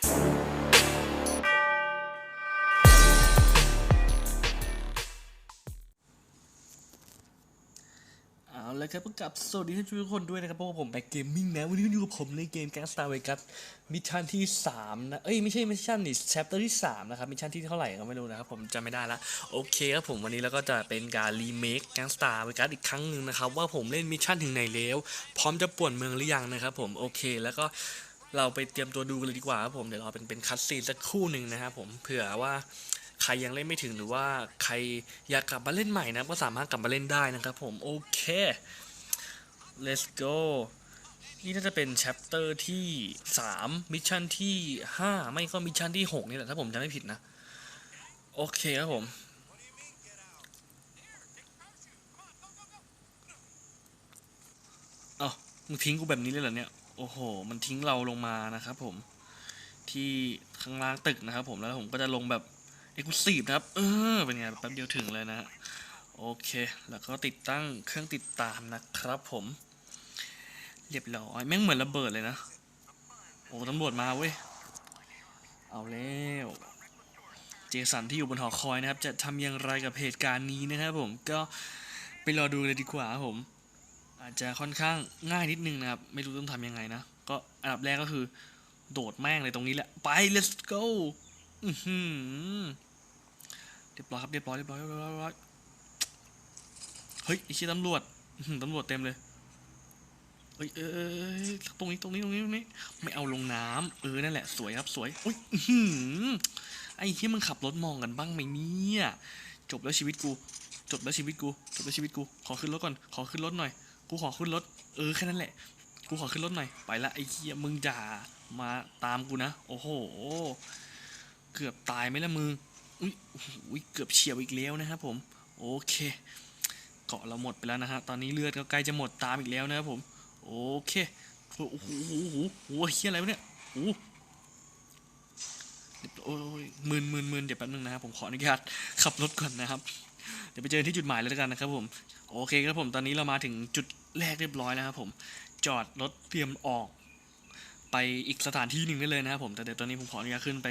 เอาละครับก็กลับสวัสดีทุกคนด้วยนะครับเพราะว่าผมแบ็กเกมมิ่งนะวันนี้อยู่กับผมในเกมแก๊งสตาร์เวกัสมิชชั่นที่ 3 นะ เอ้ย ไม่ใช่มิชชั่นนี่แชปเตอร์ที่ 3 นะครับมิชชั่นที่เท่าไหร่ก็ไม่รู้นะครับ ผมจำไม่ได้ละโอเคครับผมวันนี้เราก็จะเป็นการรีเมคแก๊งสตาร์เวกัสอีกครั้งหนึ่งนะครับ ว่าผมเล่นมิชชั่นถึงไหนแล้ว พร้อมจะป่วนเมืองหรือยังนะครับผมโอเคแล้วก็ เราไปเตรียมตัวดูกันเลยดีกว่าครับผมเดี๋ยวเราเป็นเป็นคัตซีนสักครู่หนึ่งนะครับผมเผื่อว่าใครยังเล่นไม่ถึงหรือว่าใครอยากกลับมาเล่นใหม่นะก็สามารถกลับมาเล่นได้นะครับผมโอเค let's go นี่น่าจะเป็น chapter ที่ 3 มิชชั่นที่ 5 ไม่ก็มิชชั่นที่ 6 นี่แหละ ถ้าผมจำไม่ผิดนะ โอเคครับผม เอ้ามึงทิ้งกูแบบนี้เลยเหรอเนี่ย โอ้โห มันทิ้งเราลงมานะครับผมที่ข้างล่างตึกนะครับผมแล้วผมก็จะลงแบบเอกลุศีฟนะครับ เออเป็นไงแป๊บเดียวถึงเลยนะฮะโอเค แล้วก็ติดตั้งเครื่องติดตามนะครับผม เรียบร้อยแม่งเหมือนระเบิดเลยนะ โอ้ตำรวจมาเว้ย เอาแล้ว เจสันที่อยู่บนหอคอยนะครับ จะทำอย่างไรกับเหตุการณ์นี้นะครับผมก็ไปรอดูเลยดีกว่าผม อาจจะค่อนข้างง่ายนิดนึงนะครับ ไม่รู้ต้องทำยังไงนะ ก็อันดับแรกก็คือ โดดแม่งเลยตรงนี้แหละ ไป let's go อือหือเรียบร้อยครับเรียบร้อยเรียบร้อยเรียบร้อยเฮ้ยไอ้ชี้ยตำรวจตำรวจเต็มเลยเอ้ยเออยตรงนี้ตรงนี้ตรงนี้ตรงนี้ ไม่เอาลงน้ำเออนั่นแหละสวยครับสวยอุ้ยหือไอ้ที่มึงขับรถมองกันบ้างไหมเนี่ยจบแล้วชีวิตกู จบแล้วชีวิตกู จบแล้วชีวิตกู ขอขึ้นรถก่อน ขอขึ้นรถหน่อย กูขอขึ้นรถ เออแค่นั้นแหละ กูขอขึ้นรถหน่อย ไปละไอ้เหี้ยมึงจ่ามาตามกูนะ โอ้โห เกือบตายไหมล่ะมึง อุ้ยโอ้โหเกือบเฉียวอีกแล้วนะครับผม โอเค เกาะเราหมดไปแล้วนะฮะ ตอนนี้เลือดก็ใกล้จะหมดตามอีกแล้วนะครับผม โอเค โอ้โหโอ้โหโอ้โหเฮียอะไรวะเนี่ยโอ้โหโอ้ยหมื่นหมื่นหมื่นเดี๋ยวแป๊บนึงนะครับผมขออนุญาตขับรถก่อนนะครับ เดี๋ยวไปเจอที่จุดหมายเลยแล้วกันนะครับผมโอเคครับผมตอนนี้เรามาถึงจุดแรกเรียบร้อยแล้วครับผมจอดรถเตรียมออก ไปอีกสถานที่หนึ่งได้เลยนะครับผมแต่เดี๋ยวตอนนี้ผมขออนุญาตขึ้นไป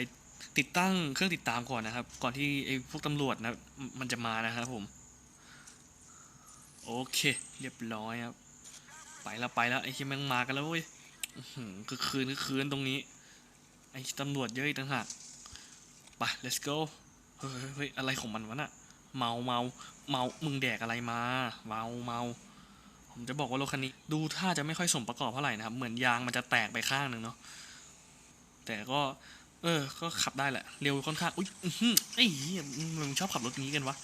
ติดตั้งเครื่องติดตามก่อนนะครับ ก่อนที่ไอ้พวกตำรวจนะมันจะมานะครับผมโอเค เรียบร้อยครับ ไปแล้วไปแล้วไอ้ที่ม่งมากันแล้วเว้ยคือคืนคือคืนตรงนี้ ไอ้ตำรวจเยอะอีกต่างหากไป let's go เฮ้ยเฮ้ยเฮ้ยอะไรของมันวะน่ะ เมาเมาเมามึงแดกอะไรมาเมาเมาผมจะบอกว่ารถคันนี้ ดูท่าจะไม่ค่อยสมประกอบเท่าไหร่นะครับ เหมือนยางมันจะแตกไปข้างหนึ่งเนาะแต่ก็เออ ก็ขับได้แหละ เร็วค่อนข้าง อุ้ยไอ้เหี้ยมึงชอบขับรถนี้กันวะ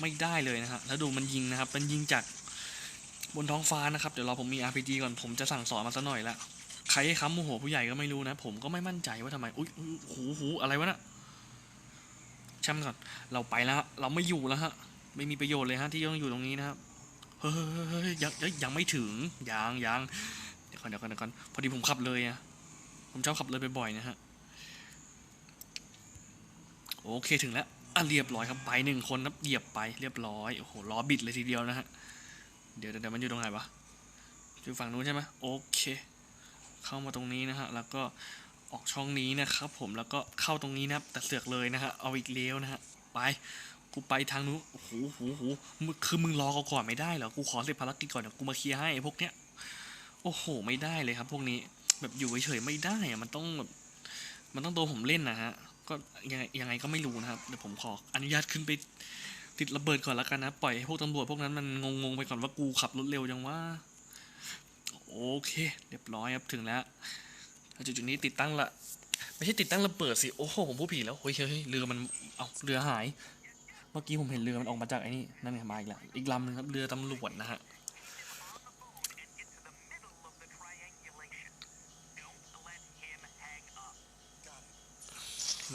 ไม่ได้เลยนะฮะแล้วดูมันยิงนะครับ มันยิงจากบนท้องฟ้านะครับ เดี๋ยวรอผมมี RPG ก่อน ผมจะสั่งสอนมาซะหน่อยละ ใครให้ค้ำโมโหผู้ใหญ่ก็ไม่รู้นะ ผมก็ไม่มั่นใจว่าทำไม อุ้ยหูหูอะไรวะน่ะ ช่างก่อนเราไปแล้วเราไม่อยู่แล้วฮะไม่มีประโยชน์เลยฮะที่ต้องอยู่ตรงนี้นะครับเฮ้ยยังยังไม่ถึงยังยังเดี๋ยวก่อนเดี๋ยวก่อนเดี๋ยวก่อนพอดีผมขับเลยอะผมชอบขับเลยบ่อยๆนะฮะโอเคถึงแล้วอะเรียบร้อยครับไปหนึ่งคนนับเหยียบไปเรียบร้อยโอ้โหล้อบิดเลยทีเดียวนะฮะเดี๋ยวเดี๋ยวมันอยู่ตรงไหนวะอยู่ฝั่งนู้นใช่ไหมโอเค เข้ามาตรงนี้นะฮะแล้วก็ ออกช่องนี้นะครับผมแล้วก็เข้าตรงนี้นะครับแต่เสือกเลยนะฮะเอาอีกเลี้ยวนะฮะไปกูไปทางนู้นโอ้โหโหโหคือมึงรอเขาก่อนไม่ได้เหรอกูขอเสร็จภารกิจก่อนเดี๋ยวกูมาเคลียร์ให้พวกเนี้ยโอ้โหไม่ได้เลยครับพวกนี้แบบอยู่เฉยๆไม่ได้อะมันต้องแบบมันต้องตัวผมเล่นนะฮะก็ยังไงยังไงก็ไม่รู้นะครับเดี๋ยวผมขออนุญาตขึ้นไปติดระเบิดก่อนแล้วกันนะ ปล่อยให้พวกตำรวจพวกนั้นมันงงๆไปก่อนว่ากูขับรถเร็วจังว่า โอเค เรียบร้อยครับถึงแล้ว แล้วจุดนี้ติดตั้งละ ไม่ใช่ติดตั้งระเบิดสิ โอ้โห ผมพูดผิดแล้ว เฮ้ยเฮ้ยเรือมัน เอาเรือหาย เมื่อกี้ผมเห็นเรือมันออกมาจากไอ้นี่ นั่นไงมาอีกแล้ว อีกลำหนึงครับ เรือตำรวจนะฮะ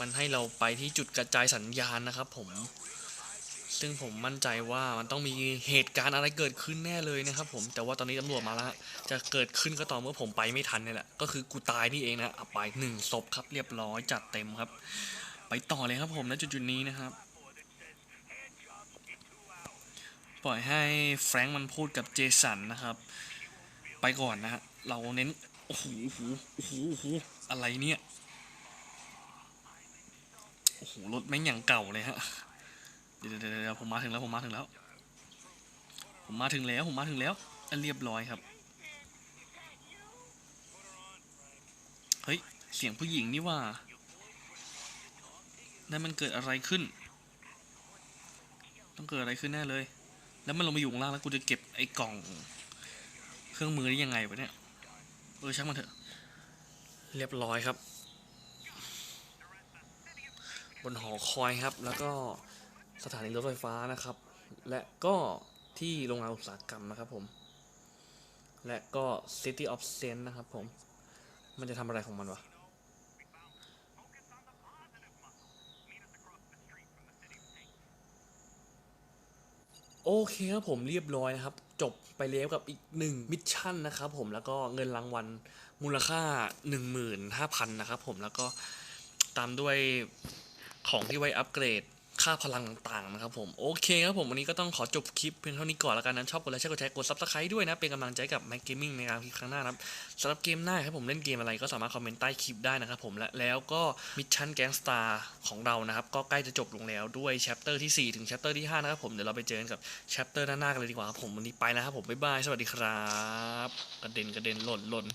มันให้เราไปที่จุดกระจายสัญญาณนะครับผม ซึ่งผมมั่นใจว่ามันต้องมีเหตุการณ์อะไรเกิดขึ้นแน่เลยนะครับผมแต่ว่าตอนนี้ตำรวจมาแล้วจะเกิดขึ้นก็ต่อเมื่อผมไปไม่ทันนี่แหละก็คือกูตายนี่เองนะอะไปหนึ่งศพครับเรียบร้อยจัดเต็มครับ ไปต่อเลยครับผมณจุดนี้นะครับ ปล่อยให้แฟรงค์มันพูดกับเจสันนะครับ ไปก่อนนะฮะเราเน้นโอ้โหโอ้โหโอ้โหโอ้โหอะไรเนี่ยโอ้โหรถแม่งอย่างเก่าเลยฮะ เดี๋ยวเดี๋ยวผมมาถึงแล้วผมมาถึงแล้ว ผมมาถึงแล้วผมมาถึงแล้วอันเรียบร้อยครับ เฮ้ย เสียงผู้หญิงนี่ว่า นั่นมันเกิดอะไรขึ้น ต้องเกิดอะไรขึ้นแน่เลย แล้วมันลงมาอยู่ข้างล่างแล้วกูจะเก็บไอ้กล่อง เครื่องมือได้ยังไงวะเนี่ย เออช่างมันเถอะ เรียบร้อยครับ บนหอคอยครับ แล้วก็ สถานีรถไฟฟ้านะครับ และก็ที่โรงงานอุตสาหกรรมนะครับผม และก็ City of Sen นะครับผม มันจะทำอะไรของมันวะ โอเคครับผมเรียบร้อยนะครับ จบไปแล้วกับอีกหนึ่งมิชชั่นนะครับผมแล้วก็เงินรางวัลมูลค่า 15,000 นะครับผมแล้วก็ตามด้วยของที่ไว้อัปเกรด ค่าพลังต่างๆนะครับผมโอเคครับผมวันนี้ก็ต้องขอจบคลิปเพียงเท่านี้ก่อนแล้วกันนั้นชอบกดไลค์ใช่กดแชร์กดซับสไครต์ด้วยนะ เป็นกำลังใจกับ Mac Gaming ในการคลิปครั้งหน้านะครับสำหรับเกมหน้าครับผมเล่นเกมอะไรก็สามารถคอมเมนต์ใต้คลิปได้นะครับผมและแล้วก็มิชชั่นแก๊งสตาร์ของเรานะครับก็ใกล้จะจบลงแล้วด้วยแชปเตอร์ที่4ถึงแชปเตอร์ที่5นะครับผมเดี๋ยวเราไปเจอกันกับแชปเตอร์หน้าๆกันเลยดีกว่าครับผมวันนี้ไปแล้วครับผมบ๊ายบายสวัสดีครับกระเด็นกระเด็นหล่นหล่น